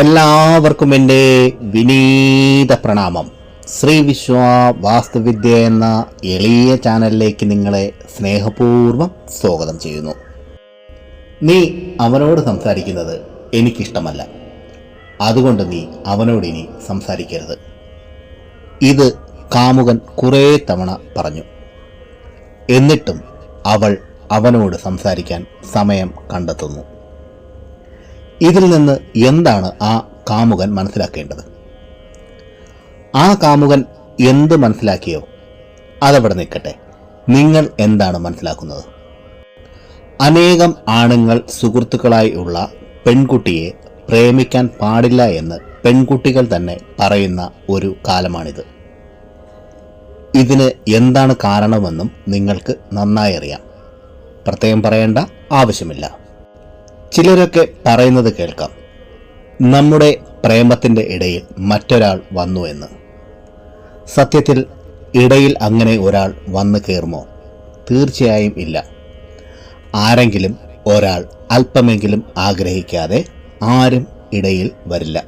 എല്ലാവർക്കും എന്റെ വിനീത പ്രണാമം. ശ്രീ വിശ്വ വാസ്തുവിദ്യ എന്ന എളിയ ചാനലിലേക്ക് നിങ്ങളെ സ്നേഹപൂർവം സ്വാഗതം ചെയ്യുന്നു. നീ അവനോട് സംസാരിക്കുന്നത് എനിക്കിഷ്ടമല്ല. അതുകൊണ്ട് നീ അവനോട് ഇനി സംസാരിക്കരുത്. ഇത് കാമുകൻ കുറേ തവണ പറഞ്ഞു. എന്നിട്ടും അവൾ അവനോട് സംസാരിക്കാൻ സമയം കണ്ടെത്തുന്നു. ഇതിൽ നിന്ന് എന്താണ് ആ കാമുകൻ മനസ്സിലാക്കേണ്ടത്? ആ കാമുകൻ എന്ത് മനസ്സിലാക്കിയോ? അതവിടെ നിൽക്കട്ടെ. നിങ്ങൾ എന്താണ് മനസ്സിലാക്കുന്നത്? അനേകം ആണുങ്ങൾ സുഹൃത്തുക്കളായി ഉള്ള പെൺകുട്ടിയെ പ്രേമിക്കാൻ പാടില്ല എന്ന് പെൺകുട്ടികൾ തന്നെ പറയുന്ന ഒരു കാലമാണിത്. ഇതിന് എന്താണ് കാരണമെന്നും നിങ്ങൾക്ക് നന്നായി അറിയാം. പ്രത്യേകം പറയേണ്ട ആവശ്യമില്ല. ചിലരൊക്കെ പറയുന്നത് കേൾക്കാം. നമ്മുടെ പ്രേമത്തിന്റെ ഇടയിൽ മറ്റൊരാൾ വന്നു എന്ന്. സത്യത്തിൽ ഇടയിൽ അങ്ങനെ ഒരാൾ വന്നു കയറുമോ തീർച്ചയായും ഇല്ല. ആരെങ്കിലും ഒരാൾ അല്പമെങ്കിലും ആഗ്രഹിക്കാതെ ആരും ഇടയിൽ വരില്ല.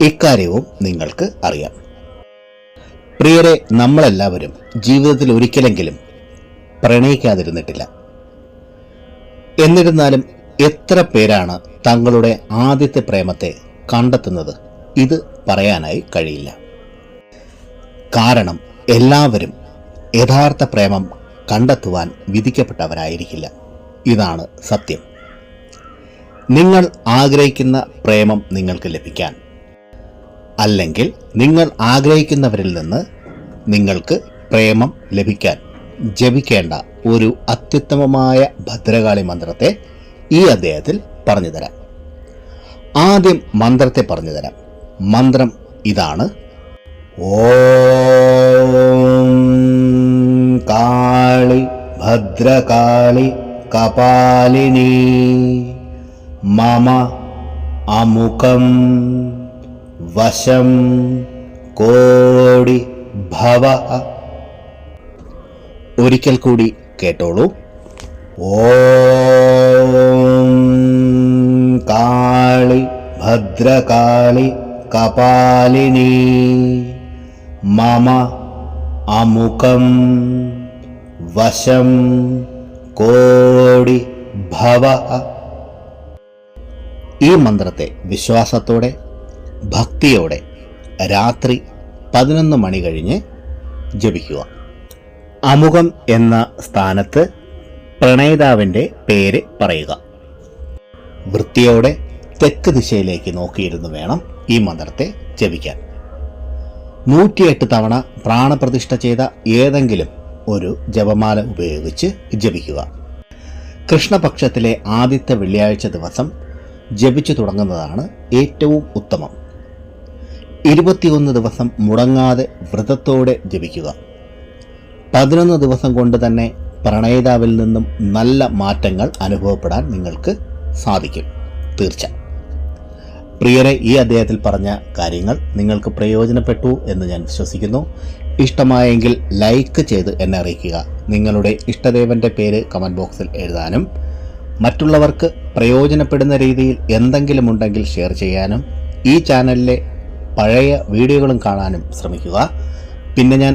ഇക്കാര്യവും നിങ്ങൾക്ക് അറിയാം. പ്രിയരെ നമ്മളെല്ലാവരും ജീവിതത്തിൽ ഒരിക്കലെങ്കിലും പ്രണയിക്കാതിരുന്നിട്ടില്ല. എന്നിരുന്നാലും എത്ര പേരാണ് തങ്ങളുടെ ആദ്യത്തെ പ്രേമത്തെ കണ്ടെത്തുന്നത്? ഇത് പറയാനായി കഴിയില്ല. കാരണം എല്ലാവരും യഥാർത്ഥ പ്രേമം കണ്ടെത്തുവാൻ വിധിക്കപ്പെട്ടവരായിരിക്കില്ല. ഇതാണ് സത്യം. നിങ്ങൾ ആഗ്രഹിക്കുന്ന പ്രേമം നിങ്ങൾക്ക് ലഭിക്കാൻ. അല്ലെങ്കിൽ നിങ്ങൾ ആഗ്രഹിക്കുന്നവരിൽ നിന്ന് നിങ്ങൾക്ക് പ്രേമം ലഭിക്കാൻ ജപിക്കേണ്ട ഒരു അത്യുത്തമമായ ഭദ്രകാളി മന്ത്രത്തെ ഈ അദ്ദേഹത്തിൽ പറഞ്ഞു തരാം ആദ്യം മന്ത്രത്തെ പറഞ്ഞു തരാം മന്ത്രം ഇതാണ്. ഓം കാളി ഭദ്രകാളി കപാലിനി മമ അമുഖം വശം കോടി ഭവ. ഒരിക്കൽ കൂടി കേട്ടോളൂ. ഓം കാളി ഭദ്രകാളി കപാലിനി. മമ അമുഖം. വശം കോടി ഭവ. ഈ മന്ത്രത്തെ വിശ്വാസത്തോടെ ഭക്തിയോടെ രാത്രി പതിനൊന്ന് മണി കഴിഞ്ഞ് ജപിക്കുക. അമുഖം എന്ന സ്ഥാനത്ത് പ്രണയിതാവിന്റെ പേര് പറയുക. വൃത്തിയോടെ തെക്ക് ദിശയിലേക്ക് നോക്കിയിരുന്നു വേണം ഈ മന്ത്രത്തെ ജപിക്കാൻ. നൂറ്റിയെട്ട് തവണ പ്രാണപ്രതിഷ്ഠ ചെയ്ത ഏതെങ്കിലും ഒരു ജപമാല ഉപയോഗിച്ച് ജപിക്കുക. കൃഷ്ണപക്ഷത്തിലെ ആദ്യത്തെ വെള്ളിയാഴ്ച ദിവസം ജപിച്ചു തുടങ്ങുന്നതാണ് ഏറ്റവും ഉത്തമം. ഇരുപത്തിയൊന്ന് ദിവസം മുടങ്ങാതെ വ്രതത്തോടെ ജപിക്കുക. പതിനൊന്ന് ദിവസം കൊണ്ട് തന്നെ പ്രണയിതാവിൽ നിന്നും നല്ല മാറ്റങ്ങൾ അനുഭവപ്പെടാൻ നിങ്ങൾക്ക് സാധിക്കും. തീർച്ച പ്രിയരെ ഈ അദ്ദേഹത്തിൽ പറഞ്ഞ കാര്യങ്ങൾ നിങ്ങൾക്ക് പ്രയോജനപ്പെട്ടു എന്ന് ഞാൻ വിശ്വസിക്കുന്നു. ഇഷ്ടമായെങ്കിൽ ലൈക്ക് ചെയ്ത് എന്നെ അറിയിക്കുക. നിങ്ങളുടെ ഇഷ്ടദേവന്റെ പേര് കമന്റ് ബോക്സിൽ എഴുതാനും മറ്റുള്ളവർക്ക് പ്രയോജനപ്പെടുന്ന രീതിയിൽ എന്തെങ്കിലും ഉണ്ടെങ്കിൽ ഷെയർ ചെയ്യാനും ഈ ചാനലിലെ പഴയ വീഡിയോകളും കാണാനും ശ്രമിക്കുക. പിന്നെ ഞാൻ